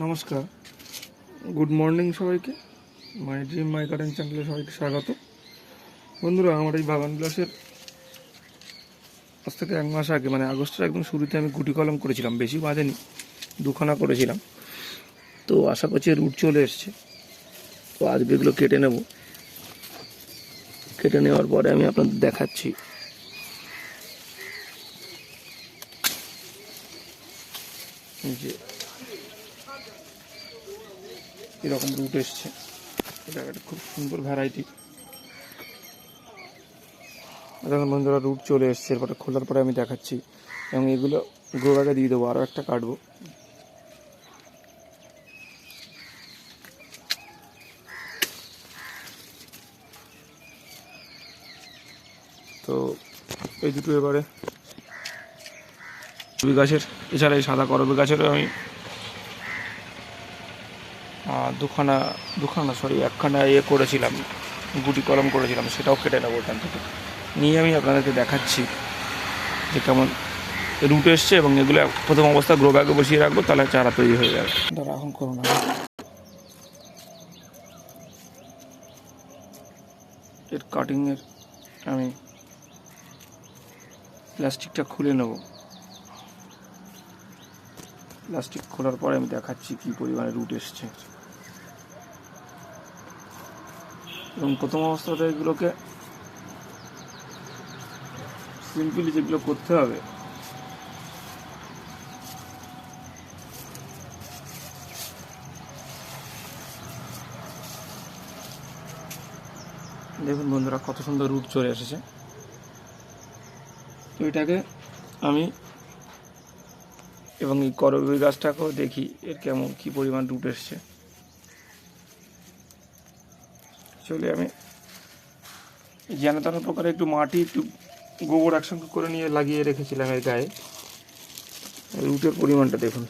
নমস্কার। Good morning সবাইকে। My dream, my garden চ্যানেলে সবাইকে স্বাগত। বন্ধুরা, আমার এই বাগান বিলাসের আজ থেকে এক মাস আগে মানে আগস্টের একদম শুরুতে আমি গুটি কলম করেছিলাম, বেশি বাঁধেনি, দুখানা করেছিলাম। তো আশা করছি রুট চলে এসছে। তো আজকে এগুলো কেটে নেব। কেটে নেওয়ার পরে আমি আপনাদের দেখাচ্ছি। যে এরকম রুট এসছে। এটা একটা খুব সুন্দর ভ্যারাইটি দেখুন বন্ধুরা রুট চলে এসছে। এরপরে খোলার পরে আমি দেখাচ্ছি। এবং এগুলো ব্যাগে দিয়ে দেবো আরও একটা কাটবো। তো এই দুটো এবারে গাছের, এছাড়া এই সাদা করবি গাছেরও আমি দুখানা দুখানা সরি একখানা ইয়ে করেছিলাম গুটি কলম করেছিলাম সেটাও কেটে নেব ওখান থেকে। নিয়ে আমি আপনাদেরকে দেখাচ্ছি যে কেমন রুট এসছে এবং এগুলো প্রথম অবস্থা গ্রো ব্যাগে বসিয়ে রাখব তাহলে চারা তৈরি হয়ে যাবে। দাঁড়া এখন করো না। এর কাটিংয়ের আমি প্লাস্টিকটা খুলে নেব। প্লাস্টিক খোলার পরে আমি দেখাচ্ছি কী পরিমাণে রুট এসছে। এবং প্রথম অবস্থাতে এগুলোকে সিম্পলি যেগুলো করতে হবে, দেখুন বন্ধুরা কত সুন্দর রুট চলে এসেছে। তো এটাকে আমি এবং এই করবী গাছটাকেও দেখি এর কেমন, কি পরিমাণ রুট এসছে। চলে আমি যেন তেন প্রকারে একটু মাটি একটু গোবর একসঙ্গে করে নিয়ে লাগিয়ে রেখেছিলাম এর গায়ে। রুটের পরিমাণটা দেখুন।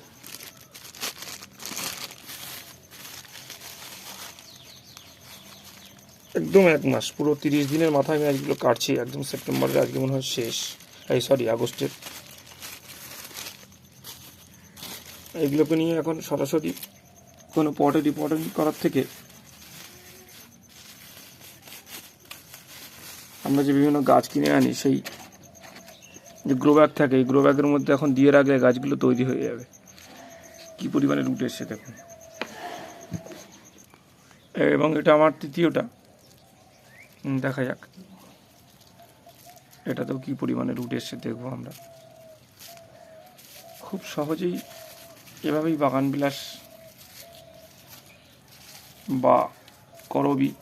একদম এক মাস পুরো তিরিশ দিনের মাথায় আমি আজগুলো কাটছি একদম সেপ্টেম্বরের আজকে মনে হয় শেষ। এই সরি আগস্টের। এগুলোকে নিয়ে এখন সরাসরি কোনো পটে রিপোর্টিং করার থেকে আমরা যে বিভিন্ন গাছ কিনে আনি, সেই যে গ্রো ব্যাগ থাকে, এই গ্রো ব্যাগের মধ্যে এখন দিয়ে রাখলে গাছগুলো তৈরি হয়ে যাবে। কি পরিমাণে রুট এসছে দেখুন। এবং এটা আমার তৃতীয়টা। দেখা যাক। এটাতেও কি পরিমাণে রুট এসছে দেখব আমরা। খুব সহজেই এভাবেই বাগান বিলাস বা করবি।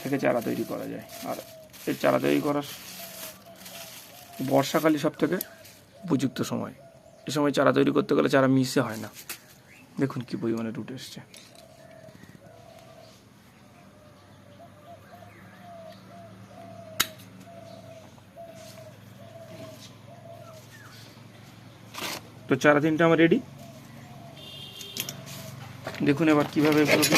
থেকে চারা তৈরি করা যায়। আর এই চারা তৈরি করার বর্ষাকালই সব থেকে উপযুক্ত সময়। এ সময় চারা তৈরি করতে গেলে চারা মিশে হয় না। দেখুন কি পরিমাণে রুট এসছে। তো চারা তিনটা আমার রেডি দেখুন এবার কীভাবে এগুলোকে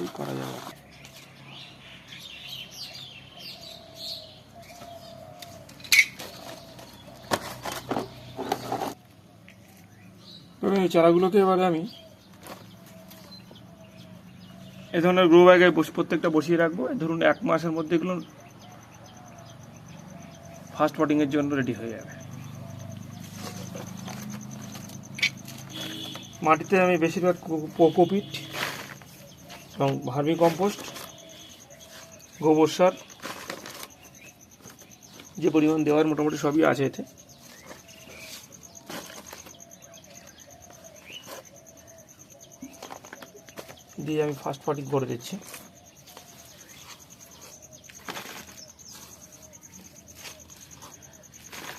এই করা যাবে এবার এই চারাগুলোকে এবারে আমি এ ধরনের গ্রো ব্যাগে প্রত্যেকটা বসিয়ে রাখব। ধরুন এক মাসের মধ্যে এগুলো ফার্স্ট পটিংয়ের জন্য রেডি হয়ে যাবে। মাটিতে আমি বেশিরভাগ কোকোপিট এবং ভার্মি কম্পোস্ট, গোবর সার যে পরিমাণ দেওয়ার মোটামুটি সবই আছে এতে। দিয়ে আমি ফার্স্ট পটিং করে দিচ্ছি।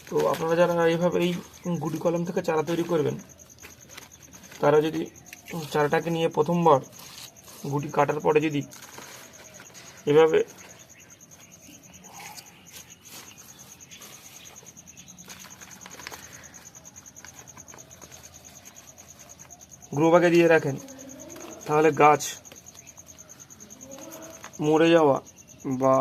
তো আপনারা যারা এইভাবে এই গুটি কলম থেকে চারা তৈরি করবেন, তারা যদি চারাটাকে নিয়ে প্রথমবার গুটি কাটার পরে যদি এভাবে গ্রো ব্যাগে দিয়ে রাখেন তাহলে গাছ মরে যাওয়া বা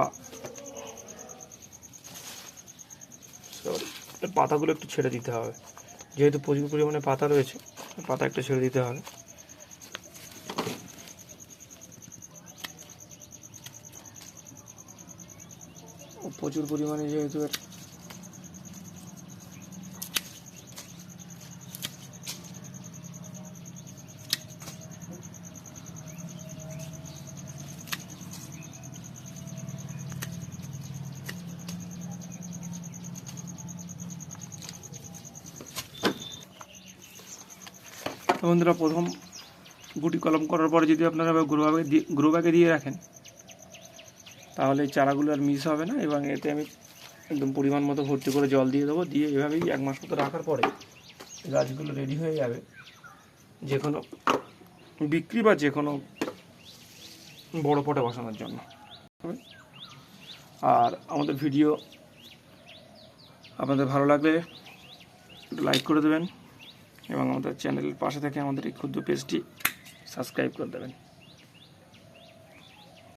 পাতাগুলো একটু ছেড়ে দিতে হবে। যেহেতু প্রচুর পরিমাণে পাতা রয়েছে, পাতা একটু ছেড়ে দিতে হবে। প্রচুর পরিমাণে যেহেতু তো বন্ধুরা প্রথম গুটি কলম করার পরে যদি আপনারা গ্রো ব্যাগে দিয়ে গ্রো দিয়ে রাখেন, তাহলে চারাগুলো আর মিস হবে না এবং এতে আমি একদম পরিমাণ মতো ভর্তি করে জল দিয়ে দেবো। দিয়ে এভাবেই এক মাস মতো রাখার পরে গাছগুলো রেডি হয়ে যাবে। যে কোনো বিক্রি বা যে কোনো বড় পটে বসানোর জন্য। আর আমাদের ভিডিও আপনাদের ভালো লাগলে লাইক করে দেবেন। এবং আমাদের চ্যানেলের পাশে থেকে আমাদের এই ক্ষুদ্র পেজটি সাবস্ক্রাইব করে দেবেন।